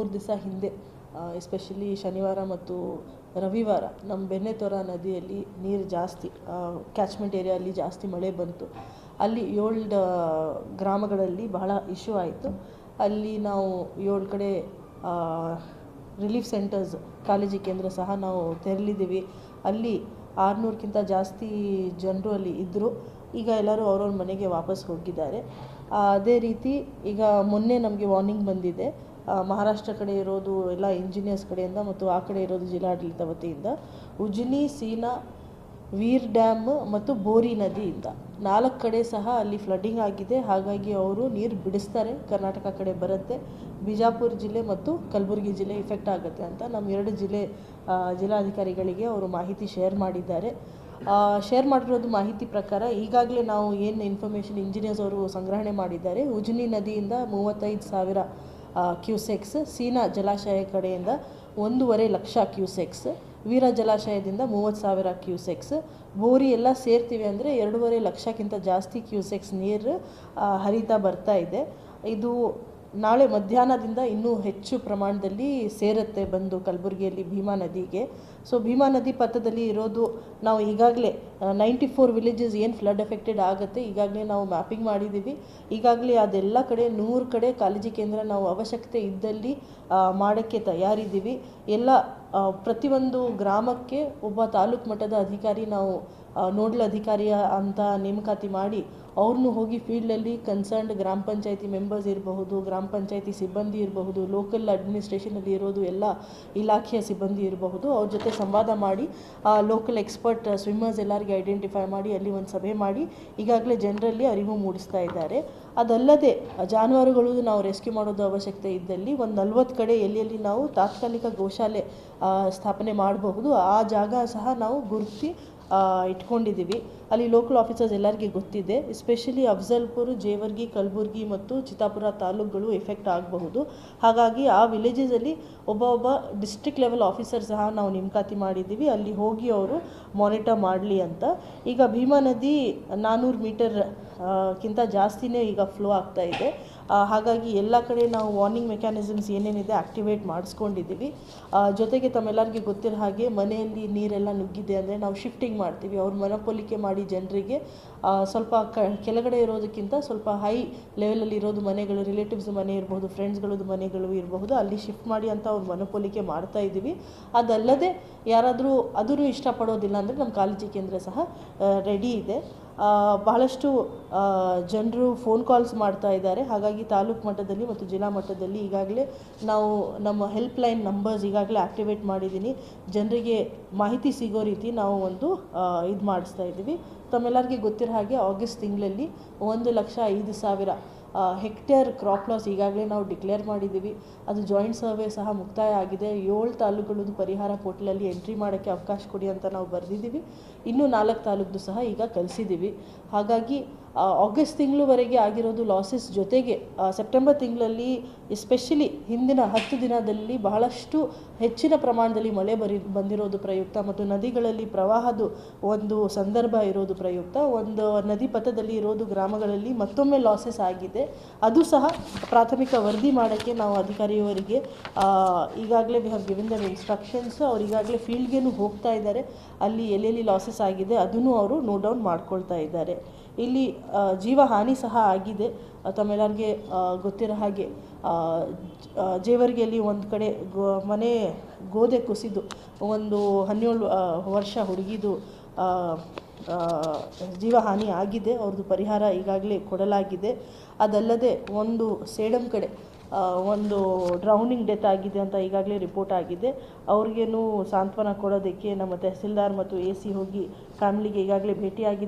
ಮೂರು ದಿವಸ ಹಿಂದೆ ಎಸ್ಪೆಷಲಿ ಶನಿವಾರ ಮತ್ತು ರವಿವಾರ ನಮ್ಮ ಬೆಣ್ಣೆತೊರ ನದಿಯಲ್ಲಿ ನೀರು ಜಾಸ್ತಿ ಕ್ಯಾಚ್ಮೆಂಟ್ ಏರಿಯಲ್ಲಿ ಜಾಸ್ತಿ ಮಳೆ ಬಂತು. ಅಲ್ಲಿ ಏಳು ಗ್ರಾಮಗಳಲ್ಲಿ ಬಹಳ ಇಶ್ಯೂ ಆಯಿತು. ಅಲ್ಲಿ ನಾವು ಏಳು ಕಡೆ ರಿಲೀಫ್ ಸೆಂಟರ್ಸ್ ಕಾಳಜಿ ಕೇಂದ್ರ ಸಹ ನಾವು ತೆರಳಿದ್ದೀವಿ ಅಲ್ಲಿ ಆರುನೂರಕ್ಕಿಂತ ಜಾಸ್ತಿ ಜನರು ಅಲ್ಲಿ ಇದ್ದರು ಈಗ ಎಲ್ಲರೂ ಅವ್ರವ್ರ ಮನೆಗೆ ವಾಪಸ್ ಹೋಗಿದ್ದಾರೆ. ಅದೇ ರೀತಿ ಈಗ ಮೊನ್ನೆ ನಮಗೆ ವಾರ್ನಿಂಗ್ ಬಂದಿದೆ. ಮಹಾರಾಷ್ಟ್ರ ಕಡೆ ಇರೋದು ಎಲ್ಲ ಇಂಜಿನಿಯರ್ಸ್ ಕಡೆಯಿಂದ ಮತ್ತು ಆ ಕಡೆ ಇರೋದು ಜಿಲ್ಲಾಡಳಿತ ವತಿಯಿಂದ ಉಜ್ನಿ, ಸೀನಾ, ವೀರ್ ಡ್ಯಾಮ್ ಮತ್ತು ಬೋರಿ ನದಿಯಿಂದ. ನಾಲ್ಕು ಕಡೆ ಸಹ ಅಲ್ಲಿ ಫ್ಲಡ್ಡಿಂಗ್ ಆಗಿದೆ. ಹಾಗಾಗಿ ಅವರು ನೀರು ಬಿಡಿಸ್ತಾರೆ. ಕರ್ನಾಟಕ ಕಡೆ ಬರುತ್ತೆ. ಬಿಜಾಪುರ ಜಿಲ್ಲೆ ಮತ್ತು ಕಲಬುರಗಿ ಜಿಲ್ಲೆ ಇಫೆಕ್ಟ್ ಆಗುತ್ತೆ ಅಂತ ನಮ್ಮ ಎರಡು ಜಿಲ್ಲೆ ಜಿಲ್ಲಾಧಿಕಾರಿಗಳಿಗೆ ಅವರು ಮಾಹಿತಿ ಶೇರ್ ಮಾಡಿದ್ದಾರೆ. ಶೇರ್ ಮಾಡಿರೋದು ಮಾಹಿತಿ ಪ್ರಕಾರ ಈಗಾಗಲೇ ನಾವು ಏನು ಇನ್ಫಾರ್ಮೇಷನ್ ಇಂಜಿನಿಯರ್ಸ್ ಅವರು ಸಂಗ್ರಹಣೆ ಮಾಡಿದ್ದಾರೆ, ಉಜ್ನಿ ನದಿಯಿಂದ ಮೂವತ್ತೈದು ಸಾವಿರ ಕ್ಯೂಸೆಕ್ಸ್ ಸೀನಾ ಜಲಾಶಯ ಕಡೆಯಿಂದ ಒಂದೂವರೆ ಲಕ್ಷ ಕ್ಯೂಸೆಕ್ಸ್ ವೀರ ಜಲಾಶಯದಿಂದ ಮೂವತ್ತು ಸಾವಿರ ಕ್ಯೂಸೆಕ್ಸ್ ಬೋರಿ ಎಲ್ಲ ಸೇರ್ತೀವಿ ಅಂದರೆ ಎರಡೂವರೆ ಲಕ್ಷಕ್ಕಿಂತ ಜಾಸ್ತಿ ಕ್ಯೂಸೆಕ್ಸ್ ನೀರು ಹರಿತಾ ಬರ್ತಾ ಇದೆ. ಇದು ನಾಳೆ ಮಧ್ಯಾಹ್ನದಿಂದ ಇನ್ನೂ ಹೆಚ್ಚು ಪ್ರಮಾಣದಲ್ಲಿ ಸೇರುತ್ತೆ ಬಂದು ಕಲಬುರಗಿಯಲ್ಲಿ ಭೀಮಾ ನದಿಗೆ. ಸೊ ಭೀಮಾ ನದಿ ಪಥದಲ್ಲಿ ಇರೋದು ನಾವು ಈಗಾಗಲೇ ನೈಂಟಿ ಫೋರ್ ವಿಲೇಜಸ್ ಏನು ಫ್ಲಡ್ ಎಫೆಕ್ಟೆಡ್ ಆಗುತ್ತೆ ಈಗಾಗಲೇ ನಾವು ಮ್ಯಾಪಿಂಗ್ ಮಾಡಿದ್ದೀವಿ. ಈಗಾಗಲೇ ಅದೆಲ್ಲ ಕಡೆ, ನೂರು ಕಡೆ ಕಾಳಜಿ ಕೇಂದ್ರ ನಾವು ಅವಶ್ಯಕತೆ ಇದ್ದಲ್ಲಿ ಮಾಡೋಕ್ಕೆ ತಯಾರಿದ್ದೀವಿ. ಎಲ್ಲ ಪ್ರತಿಯೊಂದು ಗ್ರಾಮಕ್ಕೆ ಒಬ್ಬ ತಾಲೂಕು ಮಟ್ಟದ ಅಧಿಕಾರಿ ನಾವು ನೋಡಲ್ ಅಧಿಕಾರಿಯ ಅಂತ ನೇಮಕಾತಿ ಮಾಡಿ ಅವ್ರನ್ನೂ ಹೋಗಿ ಫೀಲ್ಡಲ್ಲಿ ಕನ್ಸರ್ನ್ಡ್ ಗ್ರಾಮ ಪಂಚಾಯತಿ ಮೆಂಬರ್ಸ್ ಇರಬಹುದು, ಗ್ರಾಮ ಪಂಚಾಯತಿ ಸಿಬ್ಬಂದಿ ಇರಬಹುದು, ಲೋಕಲ್ ಅಡ್ಮಿನಿಸ್ಟ್ರೇಷನಲ್ಲಿ ಇರೋದು ಎಲ್ಲ ಇಲಾಖೆಯ ಸಿಬ್ಬಂದಿ ಇರಬಹುದು. ಅವ್ರ ಜೊತೆ ಸಂವಾದ ಮಾಡಿ ಲೋಕಲ್ ಎಕ್ಸ್ಪರ್ಟ್ ಸ್ವಿಮ್ಮರ್ಸ್ ಎಲ್ಲರಿಗೆ ಐಡೆಂಟಿಫೈ ಮಾಡಿ, ಅಲ್ಲಿ ಒಂದು ಸಭೆ ಮಾಡಿ, ಈಗಾಗಲೇ ಜನರಲ್ಲಿ ಅರಿವು ಮೂಡಿಸ್ತಾ ಇದ್ದಾರೆ. ಅದಲ್ಲದೆ, ಜಾನುವಾರುಗಳು ನಾವು ರೆಸ್ಕ್ಯೂ ಮಾಡೋದು ಅವಶ್ಯಕತೆ ಇದ್ದಲ್ಲಿ ಒಂದು ನಲ್ವತ್ತು ಕಡೆ ಎಲ್ಲಿ ಎಲ್ಲಿ ನಾವು ತಾತ್ಕಾಲಿಕ ಗೋಶಾಲೆ ಸ್ಥಾಪನೆ ಮಾಡಬಹುದು. ಆ ಜಾಗ ಸಹ ನಾವು ಗುರುತಿಸಿ ಇಟ್ಕೊಂಡಿದ್ದೀವಿ. ಅಲ್ಲಿ ಲೋಕಲ್ ಆಫೀಸರ್ಸ್ ಎಲ್ಲರಿಗೆ ಗೊತ್ತಿದೆ. ಎಸ್ಪೆಷಲಿ ಅಫ್ಜಲ್ಪುರ್, ಜೇವರ್ಗಿ, ಕಲಬುರ್ಗಿ ಮತ್ತು ಚಿತ್ತಾಪುರ ತಾಲೂಕುಗಳು ಎಫೆಕ್ಟ್ ಆಗಬಹುದು. ಹಾಗಾಗಿ ಆ ವಿಲೇಜಸಲ್ಲಿ ಒಬ್ಬ ಒಬ್ಬ ಡಿಸ್ಟ್ರಿಕ್ಟ್ ಲೆವೆಲ್ ಆಫೀಸರ್ ಸಹ ನಾವು ನೇಮಕಾತಿ ಮಾಡಿದ್ದೀವಿ. ಅಲ್ಲಿ ಹೋಗಿ ಅವರು ಮಾನಿಟರ್ ಮಾಡಲಿ ಅಂತ. ಈಗ ಭೀಮಾ ನದಿ ನಾನ್ನೂರು ಮೀಟರ್ ಕ್ಕಿಂತ ಜಾಸ್ತಿನೇ ಈಗ ಫ್ಲೋ ಆಗ್ತಾ ಇದೆ. ಹಾಗಾಗಿ ಎಲ್ಲ ಕಡೆ ನಾವು ವಾರ್ನಿಂಗ್ ಮೆಕ್ಯಾನಿಸಮ್ಸ್ ಏನೇನಿದೆ ಆ್ಯಕ್ಟಿವೇಟ್ ಮಾಡಿಸ್ಕೊಂಡಿದ್ದೀವಿ. ಜೊತೆಗೆ ತಮ್ಮೆಲ್ಲರಿಗೆ ಗೊತ್ತಿರೋ ಹಾಗೆ ಮನೆಯಲ್ಲಿ ನೀರೆಲ್ಲ ನುಗ್ಗಿದೆ ಅಂದರೆ ನಾವು ಶಿಫ್ಟಿಂಗ್ ಮಾಡ್ತೀವಿ. ಅವ್ರ ಮನಪೊಲಿಕೆ ಮಾಡಿ ಜನರಿಗೆ ಸ್ವಲ್ಪ ಕ, ಕೆಳಗಡೆ ಇರೋದಕ್ಕಿಂತ ಸ್ವಲ್ಪ ಹೈ ಲೆವೆಲಲ್ಲಿ ಇರೋದು ಮನೆಗಳು ರಿಲೇಟಿವ್ಸ್ ಮನೆ ಇರ್ಬೋದು ಫ್ರೆಂಡ್ಸ್ಗಳದ್ದು ಮನೆಗಳು ಇರಬಹುದು, ಅಲ್ಲಿ ಶಿಫ್ಟ್ ಮಾಡಿ ಅಂತ ಅವ್ರ ಮನಪೊಲಿಕೆ ಮಾಡ್ತಾ ಇದ್ದೀವಿ. ಅದಲ್ಲದೆ ಯಾರಾದರೂ, ಅದನ್ನು ಇಷ್ಟಪಡೋದಿಲ್ಲ ಅಂದರೆ ನಮ್ಮ ಕಾಳಜಿ ಕೇಂದ್ರ ಸಹ ರೆಡಿ ಇದೆ. ಬಹಳಷ್ಟು ಜನರು ಫೋನ್ ಕಾಲ್ಸ್ ಮಾಡ್ತಾ ಇದ್ದಾರೆ. ಹಾಗಾಗಿ ತಾಲೂಕು ಮಟ್ಟದಲ್ಲಿ ಮತ್ತು ಜಿಲ್ಲಾ ಮಟ್ಟದಲ್ಲಿ ಈಗಾಗಲೇ ನಾವು ನಮ್ಮ ಹೆಲ್ಪ್ಲೈನ್ ನಂಬರ್ಸ್ ಈಗಾಗಲೇ ಆ್ಯಕ್ಟಿವೇಟ್ ಮಾಡಿದ್ದೀನಿ ಜನರಿಗೆ ಮಾಹಿತಿ ಸಿಗೋ ರೀತಿ ನಾವು ಒಂದು ಇದು ಮಾಡಿಸ್ತಾ ಇದ್ದೀವಿ. ತಮ್ಮೆಲ್ಲರಿಗೆ ಗೊತ್ತಿರೋ ಹಾಗೆ ಆಗಸ್ಟ್ ತಿಂಗಳಲ್ಲಿ ಒಂದು ಲಕ್ಷ ಐದು ಸಾವಿರ ಹೆಕ್ಟೇರ್ ಕ್ರಾಪ್ ಲಾಸ್ ಈಗಾಗಲೇ ನಾವು ಡಿಕ್ಲೇರ್ ಮಾಡಿದ್ದೀವಿ. ಅದು ಜಾಯಿಂಟ್ ಸರ್ವೆ ಸಹ ಮುಕ್ತಾಯ ಆಗಿದೆ. ಏಳು ತಾಲೂಕುಗಳದ್ದು ಪರಿಹಾರ ಪೋರ್ಟಲಲ್ಲಿ ಎಂಟ್ರಿ ಮಾಡೋಕ್ಕೆ ಅವಕಾಶ ಕೊಡಿ ಅಂತ ನಾವು ಬರೆದಿದ್ದೀವಿ. ಇನ್ನೂ ನಾಲ್ಕು ತಾಲೂಕ್ದು ಸಹ ಈಗ ಕಲಿಸಿದ್ದೀವಿ. ಹಾಗಾಗಿ ಆಗಸ್ಟ್ ತಿಂಗಳವರೆಗೆ ಆಗಿರೋದು ಲಾಸಸ್ ಜೊತೆಗೆ ಸೆಪ್ಟೆಂಬರ್ ತಿಂಗಳಲ್ಲಿ ಎಸ್ಪೆಷಲಿ ಹಿಂದಿನ ಹತ್ತು ದಿನದಲ್ಲಿ ಬಹಳಷ್ಟು ಹೆಚ್ಚಿನ ಪ್ರಮಾಣದಲ್ಲಿ ಮಳೆ ಬರಿ, ಬಂದಿರೋದು ಪ್ರಯುಕ್ತ ಮತ್ತು ನದಿಗಳಲ್ಲಿ ಪ್ರವಾಹದ ಒಂದು ಸಂದರ್ಭ ಇರೋದು ಪ್ರಯುಕ್ತ. ಒಂದು ನದಿ ಪಥದಲ್ಲಿ ಇರೋದು ಗ್ರಾಮಗಳಲ್ಲಿ ಮತ್ತೊಮ್ಮೆ ಲಾಸಸ್ ಆಗಿದೆ. ಅದು ಸಹ ಪ್ರಾಥಮಿಕ ವರದಿ ಮಾಡೋಕ್ಕೆ ನಾವು ಅಧಿಕಾರಿಯವರಿಗೆ ಈಗಾಗಲೇ we have given them instructions ಅವ್ರು ಈಗಾಗಲೇ ಫೀಲ್ಡ್ಗೇನು ಹೋಗ್ತಾ ಇದ್ದಾರೆ. ಅಲ್ಲಿ ಎಲ್ಲೆಲ್ಲಿ ಲಾಸಸ್ ಆಗಿದೆ ಅದನ್ನು ಅವರು ನೋಟ್ ಡೌನ್ ಮಾಡ್ಕೊಳ್ತಾ ಇದ್ದಾರೆ. ಇಲ್ಲಿ ಜೀವ ಹಾನಿ ಸಹ ಆಗಿದೆ. ತಮ್ಮೆಲ್ಲರಿಗೆ ಗೊತ್ತಿರೋ ಹಾಗೆ ಜೇವರ್ಗಿಯಲ್ಲಿ ಒಂದು ಕಡೆ ಗೋ, ಮನೆ, ಗೋದೆ ಕುಸಿದು, ಒಂದು ಹನ್ನೇಳು ವರ್ಷ ಹುಡುಗಿದು ಜೀವಹಾನಿ ಆಗಿದೆ. ಅವ್ರದ್ದು ಪರಿಹಾರ ಈಗಾಗಲೇ ಕೊಡಲಾಗಿದೆ. ಅದಲ್ಲದೆ ಒಂದು ಸೇಡಮ್ ಕಡೆ ಒಂದು ಡ್ರೌನಿಂಗ್ ಡೆತ್ ಆಗಿದೆ ಅಂತ ಈಗಾಗಲೇ ರಿಪೋರ್ಟ್ ಆಗಿದೆ. ಅವ್ರಿಗೇನು ಸಾಂತ್ವನ ಕೊಡೋದಕ್ಕೆ ನಮ್ಮ ತಹಸೀಲ್ದಾರ್ ಮತ್ತು ಎ ಸಿ ಹೋಗಿ ಫ್ಯಾಮ್ಲಿಗೆ ಈಗಾಗಲೇ ಭೇಟಿಯಾಗಿದ್ದಾರೆ.